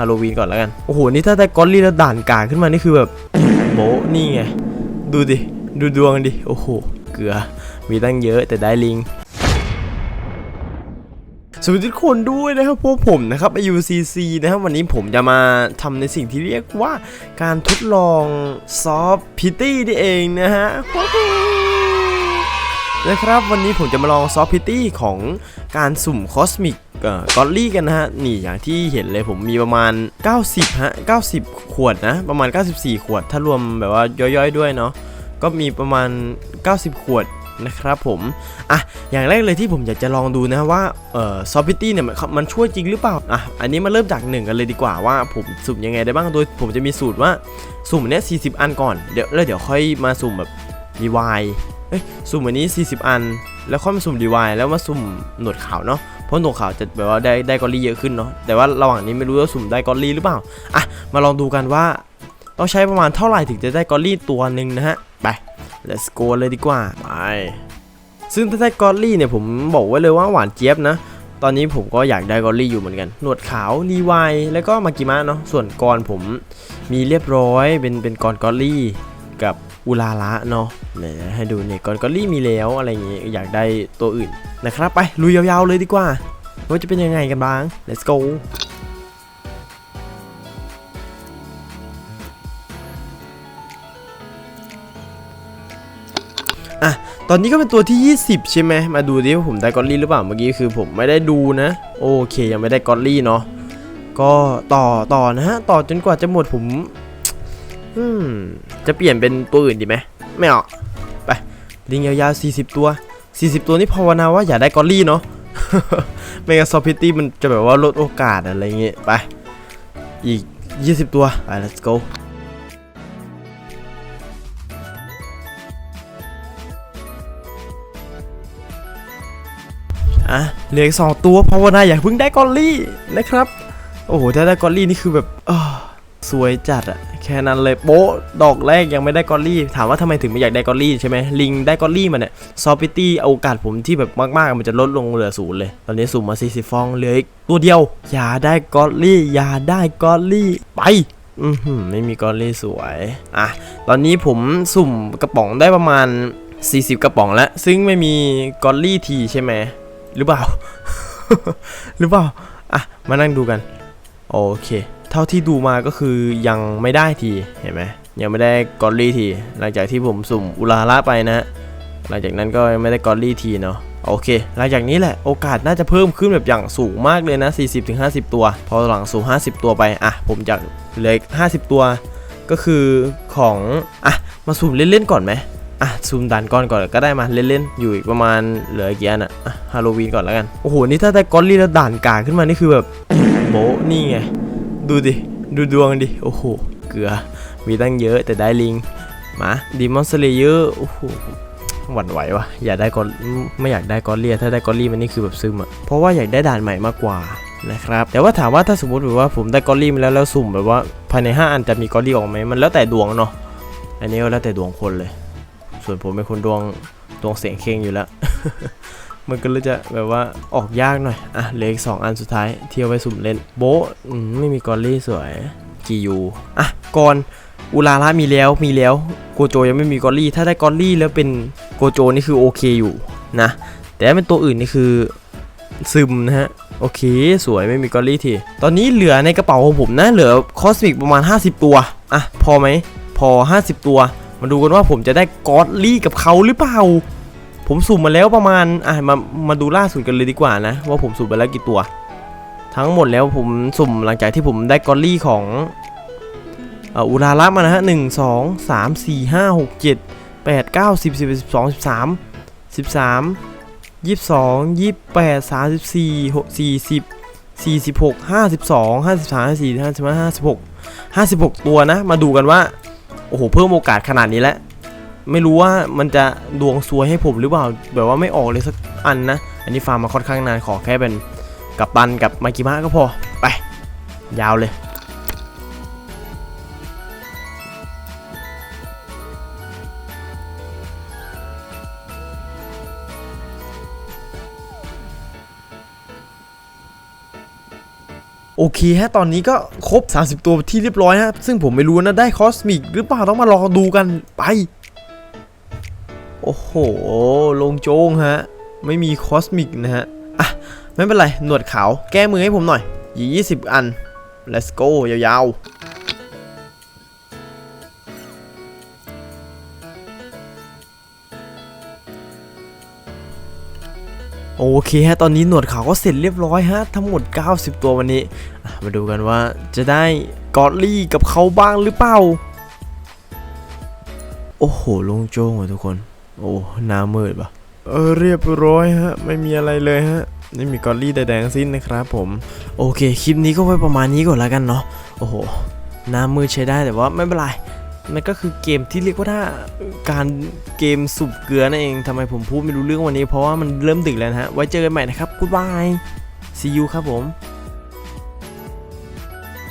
ฮาโลวีนก่อนแล้วกัน โอ้โห นี่ถ้าได้กอลลี่แล้วด่านกาขึ้นมา นี่คือแบบโบนี่ไง ดูดิ ดูดวงดิ โอ้โห เกลือ มีตั้งเยอะแต่ได้ลิงสวัสดีทุกคนด้วยนะครับพวกผมนะครับ UCC นะครับวันนี้ผมจะมาทำในสิ่งที่เรียกว่าการทดลองซอฟพิตี้นี่เองนะฮะ นะครับวันนี้ผมจะมาลองซอฟพิตี้ของการสุ่มคอสมิกกอลลี่กันนะฮะ นี่อย่างที่เห็นเลยผมมีประมาณ 90 ฮะ 90 ขวดนะ ประมาณ 94 ขวด ถ้ารวมแบบว่าย่อยๆด้วยเนาะก็มีประมาณ 90 ขวดนะครับผมอะอย่างแรกเลยที่ผมอยากจะลองดูนะว่าเอ่อซอฟพิตี้เนี่ยมันมันช่วยจริงหรือเปล่าอะอันนี้มาเริ่มจากหนึ่งกันเลยดีกว่าว่าผมสุ่มยังไงได้บ้างโดย ผมจะมีสูตรว่าสุ่มเนี้ย40 อันก่อนเดี๋ยวแล้วเดี๋ยวค่อยมาสุ่มแบบรีวาย เอ้ยสุ่มอันนี้ 40 อัน แล้วค่อยมาสุ่มรีวายแล้วมาสุ่มหนวดขาวเนาะเพราะหนวดขาวจะแบบว่าได้ได้กอลลี่เยอะขึ้นเนาะแต่ว่าระหว่างนี้ไม่รู้ว่าสุ่มได้กอลลี่หรือเปล่าอะมาลองดูกันว่าต้องใช้ประมาณเท่าไหร่ถึงจะได้กอลลี่ตัวหนึ่งนะฮะไป let's go เลยดีกว่าไปซึ่งถ้าได้กอลลี่เนี่ยผมบอกไว้เลยว่าหวานเจี๊ยบนะตอนนี้ผมก็อยากได้กอลลี่อยู่เหมือนกัน หนวดขาวรีวายแล้วก็มากิมะเนาะ ส่วนกรผมมีเรียบร้อยเป็นเป็นกรกอลลี่กับ อุลาระเนาะเนี่ยให้ดูเนี่ยกรกอลลี่มีแล้วอะไรอย่างงี้อยากได้ตัวอื่นนะครับไปลุยยาวๆเลยดีกว่าว่าจะเป็นยังไงกันบ้าง let's go อะตอนนี้ก็เป็นตัวที่ 20 ใช่ไหม มาดูดิว่าผมได้กอลลี่หรือเปล่า เมื่อกี้คือผมไม่ได้ดูนะ โอเค ยังไม่ได้กอลลี่เนาะ ก็ต่อต่อนะฮะ ต่อจนกว่าจะหมดผม อืม จะเปลี่ยนเป็นตัวอื่นดีไหมไม่เออกไปลิงยาวๆ40 ตัว 40 ตัวนี่ภาวนาว่าอย่าได้กอลลี่เนาะไม่งั้นซอฟพิตี้มันจะแบบว่าลดโอกาสอะไรเงี้ยไป อีก 20 ตัวไป let's go อะเหลืออีกสองตัวภาวนาอย่าเพิ่งได้กอลลี่นะครับ โอ้โหถ้าได้กอลลี่นี่คือแบบเออ สวยจัดอะแค่นั้นเลยโป๊ะดอกแรกยังไม่ได้กอลลี่ ถามว่าทำไมถึงไม่อยากได้กอลลี่ใช่ไหมลิงได้กอลลี่มาเนี่ยซอฟปิตี้โอกาสผมที่แบบมากๆ มันจะลดลงเหลือศูนย์เลย ตอนนี้สุ่มมา 40 ฟองเหลืออีกตัวเดียว อย่าได้กอลลี่ อย่าได้กอลลี่ไปอือหือไม่มีกอลลี่สวยอะตอนนี้ผมสุ่มกระป๋องได้ประมาณ 40 กระป๋องแล้ว ซึ่งไม่มีกอลลี่ทีใช่ไหมหรือเปล่า หรือเปล่าอะมานั่งดูกัน โอเค เท่าที่ดูมาก็คือยังไม่ได้ทีเห็นไหมยังไม่ได้กอลลี่ที หลังจากที่ผมสุ่มอุลาระไปนะ หลังจากนั้นก็ไม่ได้กอลลี่ทีเนาะโอเค หลังจากนี้แหละโอกาสน่าจะเพิ่มขึ้นแบบอย่างสูงมากเลยนะ 40-50 ตัว พอหลังสู่50 ตัวไป อะ ผมจะเหลืออีก50 ตัว ก็คือของ อะ มาสุ่มเล่น ๆ ก่อนไหมอะซูมดันก้อนก่อนก็ได้มาเล่นๆอยู่อีกประมาณเหลือกี่อันอะอะฮาโลวีนก่อนแล้วกัน โอ้โห นี่ถ้าได้กอลลี่แล้วด่านกาขึ้นมานี่คือแบบโบนี่ไง ดูดิ ดูดวงดิ โอ้โห เกลือ มีตั้งเยอะแต่ได้ลิง มาดีมอนสเลเยอร์โอ้โหหวั่นไหววะอยากได้กอลไม่อยากได้กอลเลี่ถ้าได้กอลลี่มันนี่คือแบบซึมอะเพราะว่าอยากได้ด่านใหม่มากกว่านะครับแต่ว่าถามว่าถ้าสมมติแบบว่าผมได้กอลลี่มาแล้วแล้วสุ่มแบบว่าภายใน 5 อันจะมีกอลลี่ออกไหมมันแล้วแต่ดวงเนาะอันนี้ก็แล้วแต่ดวงคนเลย ส่วนผมเป็นคนดวงดวงเสียงเคงอยู่แล้ว มันก็เลยจะแบบว่าออกยากหน่อย อะเหลืออีกสองอันสุดท้าย เที่ยวไว้สุ่มเล่น โบมไม่มีกอลลี่สวยจียูอะก่อนอุลาระมีแล้วมีแล้วโกโจยังไม่มีกอลลี่ ถ้าได้กอลลี่แล้วเป็นโกโจนี่คือโอเคอยู่นะ แต่ถ้าเป็นตัวอื่นนี่คือซึมนะฮะโอเค สวยไม่มีกอลลี่ที ตอนนี้เหลือในกระเป๋าของผมนะ เหลือคอสมิกประมาณ 50 ตัว อะ พอไหม พอ 50 ตัว มาดูกันว่าผมจะได้กอดลี่กับเขาหรือเปล่า ผมสุ่มมาแล้วประมาณอะมามาดูล่าสุดกันเลยดีกว่านะ ว่าผมสุ่มไปแล้วกี่ตัว ทั้งหมดแล้วผมสุ่มหลังจากที่ผมได้กอดลี่ของอุราระมานะฮะหนึ่งสองสามสี่ห้าหกเจ็ดแปดเก้าสิบสิบสิบสองสิบสามสิบสามยี่สิบสองยี่สิบแปดสามสิบสี่หกสี่สิบสี่สิบหกห้าสิบสองห้าสิบสามห้าสี่ห้าสิบห้าห้าสิบหกห้าสิบหกตัวนะ มาดูกันว่า โอ้โห เพิ่มโอกาสขนาดนี้แล้ว ไม่รู้ว่ามันจะดวงซวยให้ผมหรือเปล่า แบบว่าไม่ออกเลยสักอันนะ อันนี้ฟาร์มมาค่อนข้างนานขอแค่เป็นกับตันกับมากิมะก็พอ ไป ยาวเลยโอเคฮะ ตอนนี้ก็ครบ 30 ตัวที่เรียบร้อยฮะ ซึ่งผมไม่รู้นะ ได้คอสมิกหรือเปล่า ต้องมารอดูกันไป อ้โห ลงโจ้งฮะ ไม่มีคอสมิกนะฮะ อะ ไม่เป็นไร หนวดขาว แก้มือให้ผมหน่อยยี่สิบอัน let's go ยาวๆโอเคฮะ ตอนนี้หนวดขาวก็เสร็จเรียบร้อยฮะ ทั้งหมด 90 ตัววันนี้ มาดูกันว่าจะได้กอดลี่กับเขาบ้างหรือเปล่า โอ้โหโลงโจ้งว่ะทุกคน โอ้หน้ามืดปะเออเรียบร้อยฮะ ไม่มีอะไรเลยฮะไม่มีกอดลี่ใดๆทั้งสิ้นนะครับผม โอเค คลิปนี้ก็ไว้ประมาณนี้ก่อนแล้วกันเนาะโอ้โหหน้ามืดใช้ได้แต่ว่าไม่เป็นไรมันก็คือเกมที่เรียกว่าถ้าการเกมสุบเกลือนั่นเองทำไมผมพูดไม่รู้เรื่องวันนี้เพราะว่ามันเริ่มดึกแล้วนะฮะ ไว้เจอกันใหม่นะครับ Goodbye See you ครับผม